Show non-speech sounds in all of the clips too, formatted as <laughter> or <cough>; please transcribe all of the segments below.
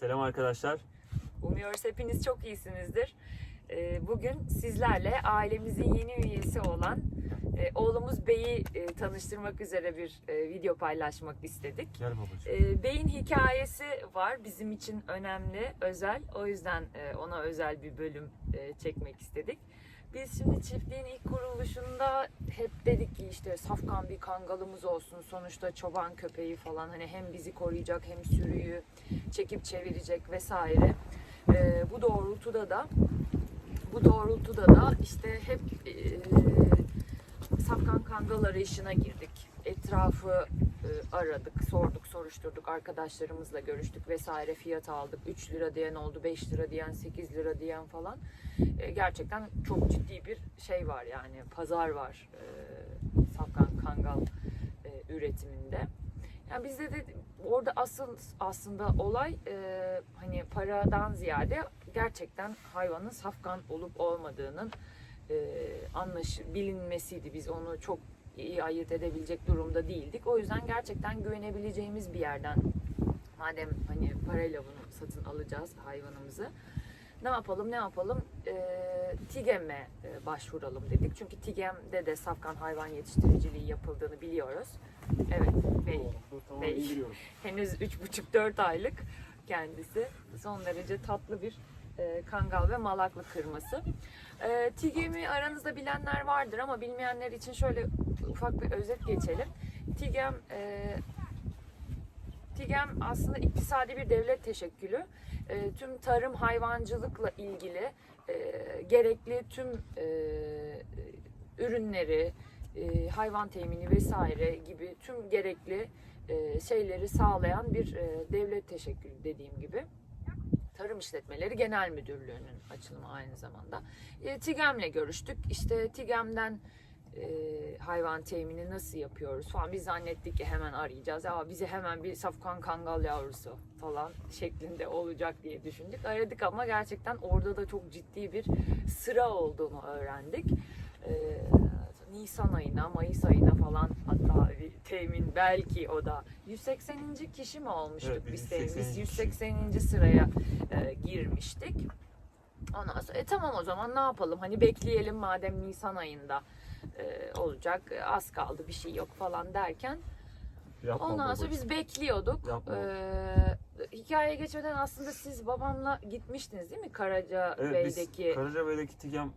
Selam arkadaşlar. Umuyoruz hepiniz çok iyisinizdir. Ee, Bugün sizlerle ailemizin yeni üyesi olan e, oğlumuz Bey'i e, tanıştırmak üzere bir e, video paylaşmak istedik. Gel babacığım. Ee, Bey'in hikayesi var bizim için önemli, özel. O yüzden ona özel bir bölüm çekmek istedik. Biz şimdi çiftliğin ilk kuruluşunda hep dedik ki işte safkan bir kangalımız olsun. Sonuçta çoban köpeği falan hani hem bizi koruyacak hem sürüyü çekip çevirecek vesaire. Ee, bu doğrultuda da bu doğrultuda da işte hep e, safkan kangal arayışına girdik. Etrafı e, aradık, sorduk, soruşturduk, arkadaşlarımızla görüştük vesaire fiyat aldık. 3 lira diyen oldu, 5 lira diyen, 8 lira diyen falan. E, gerçekten çok ciddi bir şey var yani pazar var e, safkan kangal e, üretiminde. Yani bizde de orada asıl aslında olay e, hani paradan ziyade gerçekten hayvanın safkan olup olmadığının e, anlaş bilinmesiydi. Biz onu çok iyi ayırt edebilecek durumda değildik. O yüzden gerçekten güvenebileceğimiz bir yerden madem hani parayla bunu satın alacağız hayvanımızı ne yapalım ne yapalım e, TİGEM'e e, başvuralım dedik. Çünkü TİGEM'de de safkan hayvan yetiştiriciliği yapıldığını biliyoruz. Evet Bey Tamam, Bey. <laughs> henüz 3,5-4 aylık kendisi. Son derece tatlı bir e, kangal ve malaklı kırması. E, TİGEM'i aranızda bilenler vardır ama bilmeyenler için şöyle ufak bir özet geçelim. TİGEM e, TİGEM aslında iktisadi bir devlet teşekkülü. E, tüm tarım hayvancılıkla ilgili e, gerekli tüm e, ürünleri, e, hayvan temini vesaire gibi tüm gerekli e, şeyleri sağlayan bir e, devlet teşekkülü dediğim gibi. Tarım İşletmeleri Genel Müdürlüğü'nün açılımı aynı zamanda. E, TİGEM'le görüştük. İşte TİGEM'den e, hayvan temini nasıl yapıyoruz falan. Biz zannettik ki hemen arayacağız. Ama bize hemen bir safkan kangal yavrusu falan şeklinde olacak diye düşündük. Aradık ama gerçekten orada da çok ciddi bir sıra olduğunu öğrendik. E, Nisan ayına, Mayıs ayına falan hatta temin belki o da 180. kişi mi olmuştuk Evet, biz temin? 180. Biz 180. sıraya e, girmiştik. Ondan sonra e, tamam o zaman ne yapalım? Hani bekleyelim madem Nisan ayında olacak. e, Az kaldı bir şey yok falan derken Yapma ondan sonra biz bekliyorduk. Yapma. Ee, hikayeye geçmeden aslında siz babamla gitmiştiniz değil mi Karaca Evet biz Bey'deki? Karacabey'deki Tigem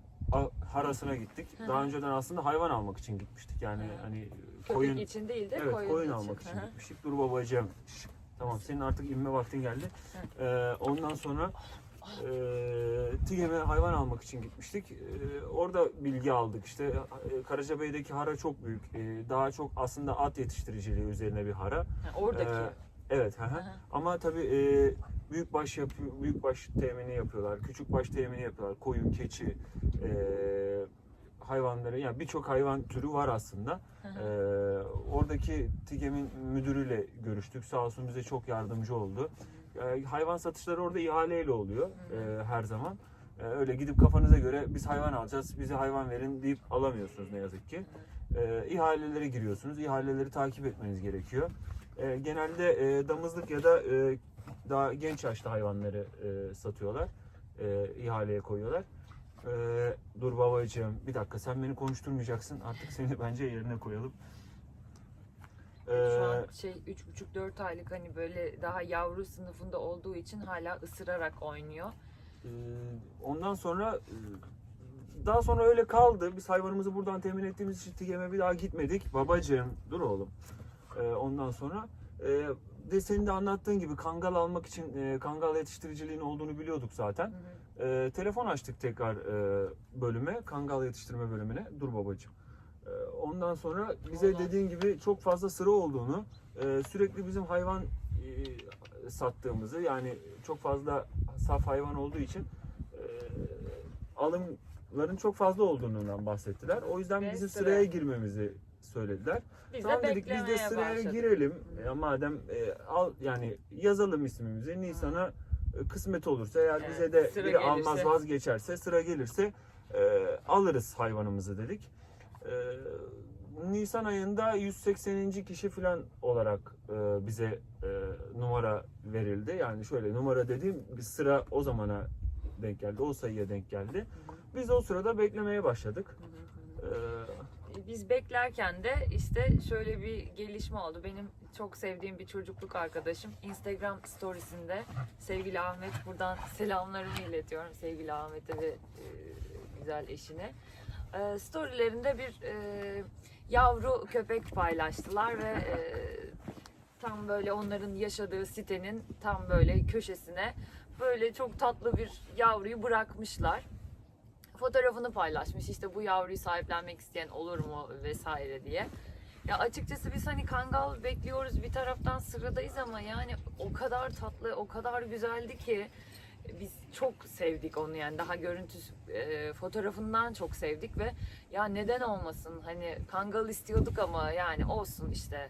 harasına gittik. Hı. Daha önceden aslında hayvan almak için gitmiştik. Yani Hı. hani Köpek koyun için değil de Evet koyun, koyun için. almak için Hı gitmiştik. Dur babacığım. Tamam senin artık inme vaktin geldi. Ee, ondan sonra e, Tigem'e hayvan almak için gitmiştik. Ee, orada bilgi aldık. İşte e, Karacabey'deki hara çok büyük. Ee, daha çok aslında at yetiştiriciliği üzerine bir hara. Ha, oradaki. Ee, evet. hı hı. Ama tabii e, büyük baş yapıyor, büyük baş temini yapıyorlar, küçük baş temini yapıyorlar. Koyun, keçi, e, hayvanları yani birçok hayvan türü var aslında. Hı E, hı. oradaki TİGEM'in müdürüyle görüştük. Sağ olsun bize çok yardımcı oldu. E, hayvan satışları orada ihaleyle oluyor e, her zaman. E, öyle gidip kafanıza göre biz hayvan alacağız, bize hayvan verin deyip alamıyorsunuz ne yazık ki. E, ihalelere giriyorsunuz. ihaleleri takip etmeniz gerekiyor. E, genelde e, damızlık ya da e, daha genç yaşta hayvanları e, satıyorlar. E, ihaleye koyuyorlar. E, dur babacığım bir dakika sen beni konuşturmayacaksın. Artık seni bence yerine koyalım. E, Şu an şey 3,5-4 aylık hani böyle daha yavru sınıfında olduğu için hala ısırarak oynuyor. e, ondan sonra e, daha sonra öyle kaldı. Biz hayvanımızı buradan temin ettiğimiz için TİGEM'e bir daha gitmedik. Babacığım dur oğlum. E, ondan sonra e, de senin de anlattığın gibi kangal almak için e, kangal yetiştiriciliğin olduğunu biliyorduk zaten. Hı hı. Ee, telefon açtık tekrar e, bölüme, kangal yetiştirme bölümüne. Dur babacığım. Ondan sonra bize dediğin gibi çok fazla sıra olduğunu, e, sürekli bizim hayvan e, sattığımızı yani çok fazla saf hayvan olduğu için e, alımların çok fazla olduğundan bahsettiler. O yüzden Ve bizim sıra. sıraya girmemizi söylediler. Biz Tamam de dedik biz de beklemeye sıraya başladık. girelim. Ya madem e, al yani yazalım ismimizi Nisan'a e, kısmet olursa eğer Evet, bize de sıra biri gelirse. almaz vazgeçerse sıra gelirse e, alırız hayvanımızı dedik. E, Nisan ayında 180. kişi falan olarak e, bize e, numara verildi. Yani şöyle numara dediğim bir sıra o zamana denk geldi. O sayıya denk geldi. Biz o sırada beklemeye başladık. E, Biz beklerken de işte şöyle bir gelişme oldu. Benim çok sevdiğim bir çocukluk arkadaşım Instagram storiesinde sevgili Ahmet buradan selamlarımı iletiyorum sevgili Ahmet'e ve e, güzel eşine. E, storylerinde bir e, yavru köpek paylaştılar ve e, tam böyle onların yaşadığı sitenin tam böyle köşesine böyle çok tatlı bir yavruyu bırakmışlar fotoğrafını paylaşmış işte bu yavruyu sahiplenmek isteyen olur mu vesaire diye. Ya açıkçası biz hani kangal bekliyoruz bir taraftan sıradayız ama yani o kadar tatlı, o kadar güzeldi ki biz çok sevdik onu yani daha görüntü e, fotoğrafından çok sevdik ve ya neden olmasın hani kangal istiyorduk ama yani olsun işte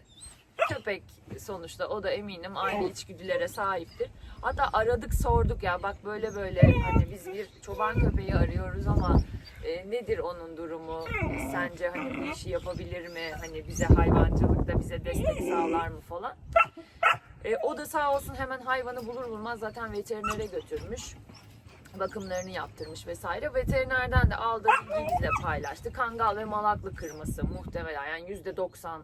köpek sonuçta o da eminim aynı içgüdülere sahiptir. Hatta aradık sorduk ya bak böyle böyle hani biz bir çoban köpeği arıyoruz ama e, nedir onun durumu? Sence hani bu işi yapabilir mi? Hani bize hayvancılıkta bize destek sağlar mı falan. E, o da sağ olsun hemen hayvanı bulur bulmaz zaten veterinere götürmüş. Bakımlarını yaptırmış vesaire. Veterinerden de aldığı bilgiyi bizle paylaştı. Kangal ve malaklı kırması muhtemelen yani yüzde doksan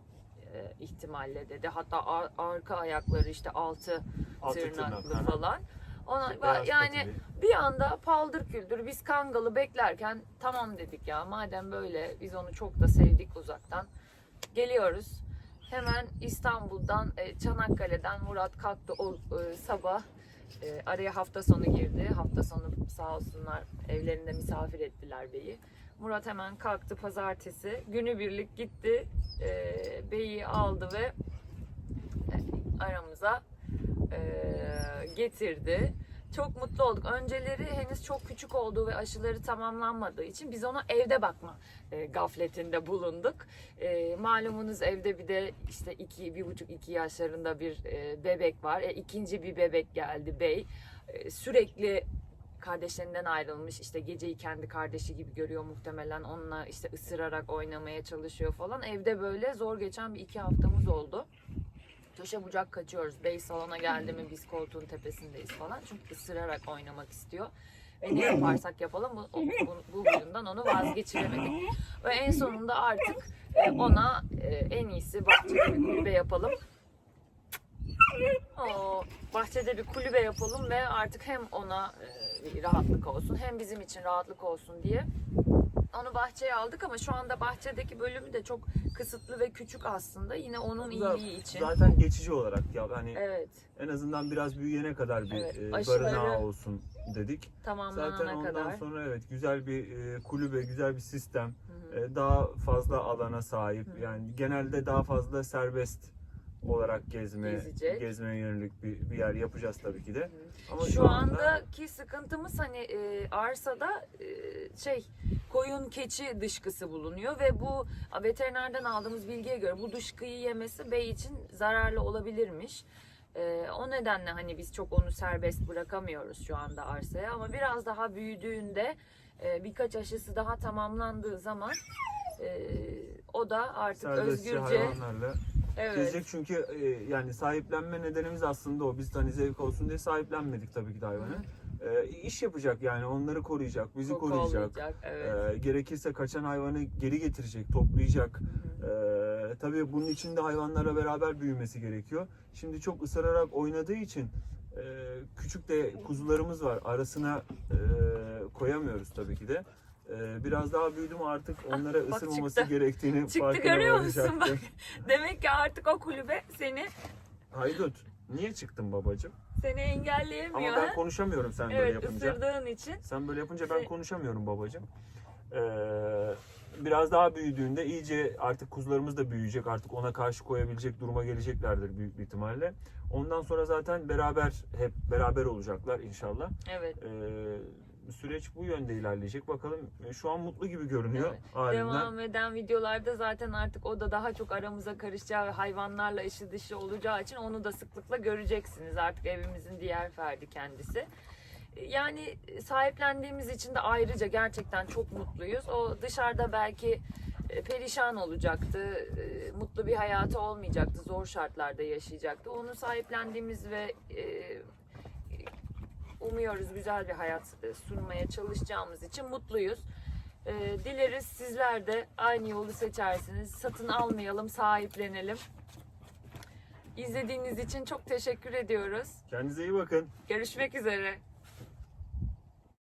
ihtimalle dedi. Hatta ar- arka ayakları işte altı altı tırnaklı tırnak, falan. Ona Beyaz yani patili. bir anda paldır küldür biz kangalı beklerken tamam dedik ya madem böyle biz onu çok da sevdik uzaktan geliyoruz. Hemen İstanbul'dan e, Çanakkale'den Murat kalktı o e, sabah e, araya hafta sonu girdi. Hafta sonu sağ olsunlar evlerinde misafir ettiler beyi. Murat hemen kalktı pazartesi. Günübirlik gitti. E, beyi aldı ve aramıza getirdi. Çok mutlu olduk. Önceleri henüz çok küçük olduğu ve aşıları tamamlanmadığı için biz ona evde bakma e, gafletinde bulunduk. E, malumunuz evde bir de işte iki, bir buçuk iki yaşlarında bir e, bebek var. E, ikinci bir bebek geldi bey. E, sürekli kardeşlerinden ayrılmış işte geceyi kendi kardeşi gibi görüyor muhtemelen onunla işte ısırarak oynamaya çalışıyor falan evde böyle zor geçen bir iki haftamız oldu köşe bucak kaçıyoruz. Bey salona geldi mi biz koltuğun tepesindeyiz falan. Çünkü ısırarak oynamak istiyor. Ve ne yaparsak yapalım bu, bu, bu huyundan onu vazgeçiremedik. Ve en sonunda artık e, ona e, en iyisi bahçede bir kulübe yapalım. O bahçede bir kulübe yapalım ve artık hem ona e, rahatlık olsun hem bizim için rahatlık olsun diye onu bahçeye aldık ama şu anda bahçedeki bölümü de çok kısıtlı ve küçük aslında. Yine onun iyiliği için. Zaten geçici olarak ya hani Evet, en azından biraz büyüyene kadar bir Evet, e, barınağı olsun dedik. tamamlanana Zaten ondan kadar. sonra evet güzel bir e, kulübe, güzel bir sistem, Hı hı. e, daha fazla alana sahip. Hı. Yani genelde daha fazla serbest olarak gezme, Gezecek. gezmeye yönelik bir, bir yer yapacağız tabii ki de. Ama Şu andaki sıkıntımız hani e, arsada e, şey koyun keçi dışkısı bulunuyor ve bu veterinerden aldığımız bilgiye göre bu dışkıyı yemesi bey için zararlı olabilirmiş. E, o nedenle hani biz çok onu serbest bırakamıyoruz şu anda arsaya ama biraz daha büyüdüğünde e, birkaç aşısı daha tamamlandığı zaman e, o da artık serbestçe özgürce hayvanlarla evet gezecek çünkü e, yani sahiplenme nedenimiz aslında o. Biz hani zevk olsun diye sahiplenmedik tabii ki de hayvanı. E, iş yapacak yani onları koruyacak, bizi çok koruyacak. evet. E, gerekirse kaçan hayvanı geri getirecek, toplayacak. E, tabii bunun için de hayvanlarla beraber büyümesi gerekiyor. Şimdi çok ısırarak oynadığı için e, küçük de kuzularımız var. Arasına e, koyamıyoruz tabii ki de. E, biraz daha büyüdü mü artık onlara <laughs> bak ısırmaması çıktı. gerektiğini Çıktı, farkına görüyor musun? varacaktır. Demek ki artık o kulübe seni Haydut, niye çıktın babacığım? seni engelleyemiyor. Ama ben konuşamıyorum sen böyle Evet yapınca. ısırdığın için. Sen böyle yapınca ben Şey- konuşamıyorum babacığım. Ee, biraz daha büyüdüğünde iyice artık kuzularımız da büyüyecek. Artık ona karşı koyabilecek duruma geleceklerdir büyük bir ihtimalle. Ondan sonra zaten beraber hep beraber olacaklar inşallah. Evet. Ee, süreç bu yönde ilerleyecek. Bakalım e, şu an mutlu gibi görünüyor Evet. halinden. Devam eden videolarda zaten artık o da daha çok aramıza karışacağı ve hayvanlarla işi dışı olacağı için onu da sıklıkla göreceksiniz. Artık evimizin diğer ferdi kendisi. Yani sahiplendiğimiz için de ayrıca gerçekten çok mutluyuz. O dışarıda belki e, perişan olacaktı. e, Mutlu bir hayatı olmayacaktı. Zor şartlarda yaşayacaktı. Onu sahiplendiğimiz ve e, umuyoruz güzel bir hayat e, sunmaya çalışacağımız için mutluyuz. E, Dileriz sizler de aynı yolu seçersiniz. Satın almayalım, sahiplenelim. İzlediğiniz için çok teşekkür ediyoruz. Kendinize iyi bakın. Görüşmek üzere.